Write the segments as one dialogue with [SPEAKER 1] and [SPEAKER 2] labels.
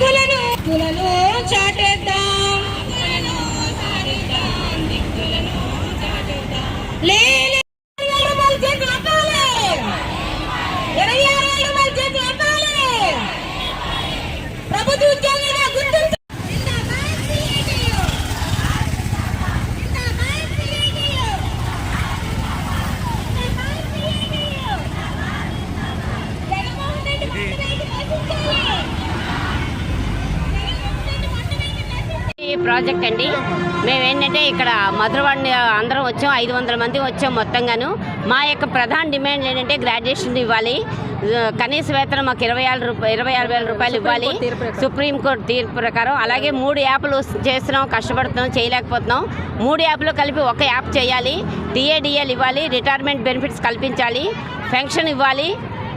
[SPEAKER 1] హక్కులను దిక్కులను చాటేద్దాం. లే లే, ఇరవై ఆరు రూపాయలు చేతులు ఎత్తాలి. ఇరవై ఆరు రూపాయలు చేతులు ఎత్తాలి. ప్రభుత్వ ఉద్యోగులుగా గుర్తించ జగన్మోహన్ రెడ్డి మొట్టమొదటి నశించాలి. జగన్మోహన్ రెడ్డి మొట్టమొదటి నశించాలి.
[SPEAKER 2] ఈ ప్రాజెక్ట్ అండి. మేము ఏంటంటే ఇక్కడ మధురవాడిని అందరం వచ్చాం ఐదు వందల మంది వచ్చాం మొత్తంగాను. మా యొక్క ప్రధాన డిమాండ్ ఏంటంటే గ్రాడ్యుయేషన్ ఇవ్వాలి. కనీస వేతనం మాకు ఇరవై ఆరు రూపాయలు ఇరవై ఆరు వేల రూపాయలు ఇవ్వాలి. సుప్రీంకోర్టు తీర్పు ప్రకారం. అలాగే మూడు యాప్లు చేస్తున్నాం కష్టపడుతున్నాం చేయలేకపోతున్నాం. మూడు యాప్లు కలిపి ఒక యాప్ చేయాలి. టీఏడిఎల్ ఇవ్వాలి. రిటైర్మెంట్ బెనిఫిట్స్ కల్పించాలి. పెన్షన్ ఇవ్వాలి.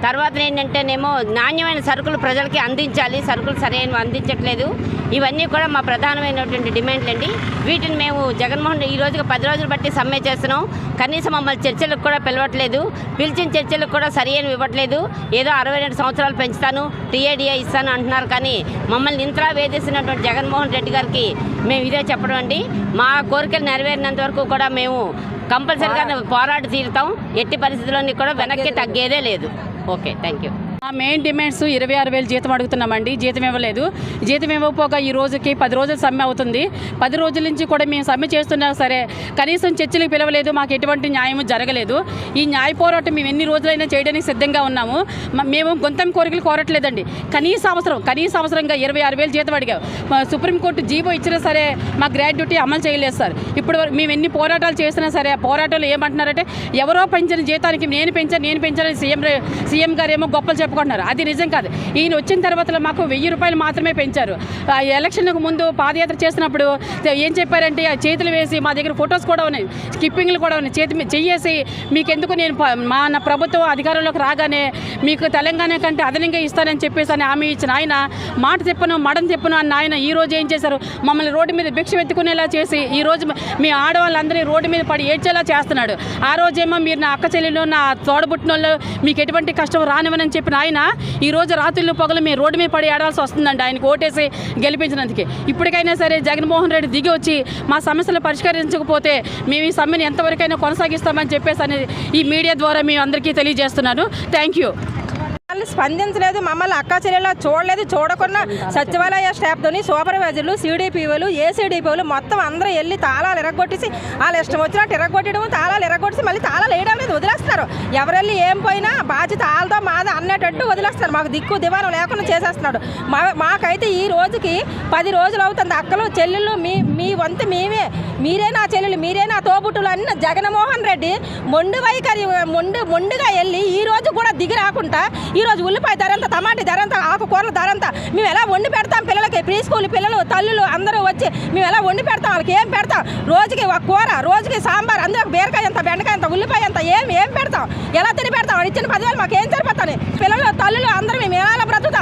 [SPEAKER 2] తర్వాత ఏంటంటేనేమో నాణ్యమైన సరుకులు ప్రజలకి అందించాలి సరుకులు సరైనవి అందించట్లేదు. ఇవన్నీ కూడా మా ప్రధానమైనటువంటి డిమాండ్లు అండి. వీటిని మేము జగన్మోహన్ రెడ్డి ఈ రోజుకి పది రోజులు బట్టి సమ్మె చేస్తున్నాం. కనీసం మమ్మల్ని చర్చలకు కూడా పిలవట్లేదు. పిలిచిన చర్చలకు కూడా సరైనవి ఇవ్వట్లేదు. ఏదో అరవై రెండు సంవత్సరాలు పెంచుతాను టీఏడిఏ ఇస్తాను అంటున్నారు. కానీ మమ్మల్ని ఇంతలా వేధిస్తున్నటువంటి జగన్మోహన్ రెడ్డి గారికి మేము ఇదే చెప్పడం అండి. మా కోరికలు నెరవేరినంత వరకు కూడా మేము కంపల్సరిగా పోరాడి తీరుతాం. ఎట్టి పరిస్థితుల్లోని కూడా వెనక్కి తగ్గేదే లేదు. ఓకే థ్యాంక్ యూ
[SPEAKER 3] మా మెయిన్ డిమాండ్స్ ఇరవై ఆరు వేలు జీతం అడుగుతున్నామండి. జీతం ఇవ్వలేదు. జీతం ఇవ్వకపోగా ఈ రోజుకి పది రోజులు సమ్మె అవుతుంది. పది రోజుల నుంచి కూడా మేము సమ్మె చేస్తున్నా సరే కనీసం చర్చలకు పిలవలేదు మాకు ఎటువంటి న్యాయం జరగలేదు. ఈ న్యాయ పోరాటం మేము ఎన్ని రోజులైనా చేయడానికి సిద్ధంగా ఉన్నాము. మేము గొంతం కోరికలు కోరట్లేదండి. కనీస అవసరం కనీస అవసరంగా ఇరవై ఆరు వేలు జీతం అడిగాం. సుప్రీంకోర్టు జీవో ఇచ్చినా సరే మా గ్రాడ్యుటీ అమలు చేయలేదు సార్. ఇప్పుడు మేము ఎన్ని పోరాటాలు చేసినా సరే ఆ పోరాటాలు ఏమంటున్నారంటే ఎవరో పెంచిన జీతానికి నేను పెంచాను నేను పెంచాను సీఎం సీఎం గారు ఏమో గొప్పలు చెప్పుకుంటున్నారు అది నిజం కాదు. ఈయన వచ్చిన తర్వాత మాకు వెయ్యి రూపాయలు మాత్రమే పెంచారు. ఆ ఎలక్షన్కు ముందు పాదయాత్ర చేసినప్పుడు ఏం చెప్పారంటే ఆ చేతులు వేసి మా దగ్గర ఫొటోస్ కూడా ఉన్నాయి. స్కిప్పింగ్లు కూడా ఉన్నాయి. చేతి మీద చెయ్యేసి మీకు ఎందుకు నేను మా నా ప్రభుత్వం అధికారంలోకి రాగానే మీకు తెలంగాణ కంటే అదనంగా ఇస్తానని చెప్పేసి అని హామీ ఇచ్చిన ఆయన మాట చెప్పను మడం చెప్పను అన్న ఆయన ఈ రోజు ఏం చేశారు? మమ్మల్ని రోడ్డు మీద భిక్ష ఎత్తుకునేలా చేసి ఈ రోజు మీ ఆడవాళ్ళందరినీ రోడ్డు మీద పడి ఏడ్చేలా చేస్తున్నాడు. ఆ రోజేమో మీరు నా అక్క చెల్లెలు నా తోడబుట్టిన వాళ్ళు మీకు ఎటువంటి కష్టం రానివ్వనని చెప్పిన ఆయన ఈ రోజు రాత్రులు పొగలు మీరు రోడ్డు మీద పడి ఏడాల్సి వస్తుందండి ఆయనకు ఓటేసి గెలిపించినందుకే. ఇప్పటికైనా సరే జగన్మోహన్ రెడ్డి దిగి వచ్చి మా సమస్యలు పరిష్కరించకపోతే మేము ఈ సమ్మెను ఎంతవరకైనా కొనసాగిస్తామని చెప్పేసి అనేది ఈ మీడియా ద్వారా మేము అందరికీ తెలియజేస్తున్నాను. Thank you.
[SPEAKER 4] వాళ్ళు స్పందించలేదు మమ్మల్ని అక్క చెల్లెలా చూడలేదు చూడకుండా సచివాలయ స్టాఫ్తోని సూపర్వైజర్లు సీడీపీఓలు ఏసీడీపీఓలు మొత్తం అందరూ వెళ్ళి తాళాలు ఎరగొట్టేసి వాళ్ళు ఇష్టం వచ్చినట్టు ఎరగొట్టడం తాళాలు ఎరగొట్టేసి మళ్ళీ తాళాలు వేయడం అనేది వదిలేస్తారు. ఎవరెళ్ళి ఏం పోయినా బాధ్యత వాళ్ళతో మాది అన్నట్టు వదిలేస్తారు. మాకు దిక్కు దివానం లేకుండా చేసేస్తున్నాడు. మా మాకైతే ఈ రోజుకి పది రోజులు అవుతుంది. అక్కలు చెల్లెళ్ళు మీ మీ వంతు మేమే. మీరే నా చెల్లెలు మీరే నా తోబుట్టులు అన్న జగన్మోహన్ రెడ్డి మొండు వైఖరి మొండు మొండుగా వెళ్ళి ఈ రోజు కూడా దిగి రాకుండా ఈ రోజు ఉల్లిపాయ ధర ఎంత టమాటా ధర ఎంత ఆకుకూరల ధర ఎంత మేము ఎలా వండి పెడతాం పిల్లలకి? ప్రీ స్కూల్ పిల్లలు తల్లులు అందరూ వచ్చి మేము ఎలా వండి పెడతాం? వాళ్ళకి ఏం పెడతాం? రోజుకి ఒక కూర రోజుకి సాంబార్ అందులో బీరకాయ ఎంత బెండకాయ ఎంత ఉల్లిపాయ ఎంత ఏం ఏం పెడతాం? ఎలా తిని పెడతాం? ఇచ్చిన పదివేలు మాకు ఏం సరిపోతాను పిల్లలు తల్లులు అందరూ మేము ఎలా బ్రతుకు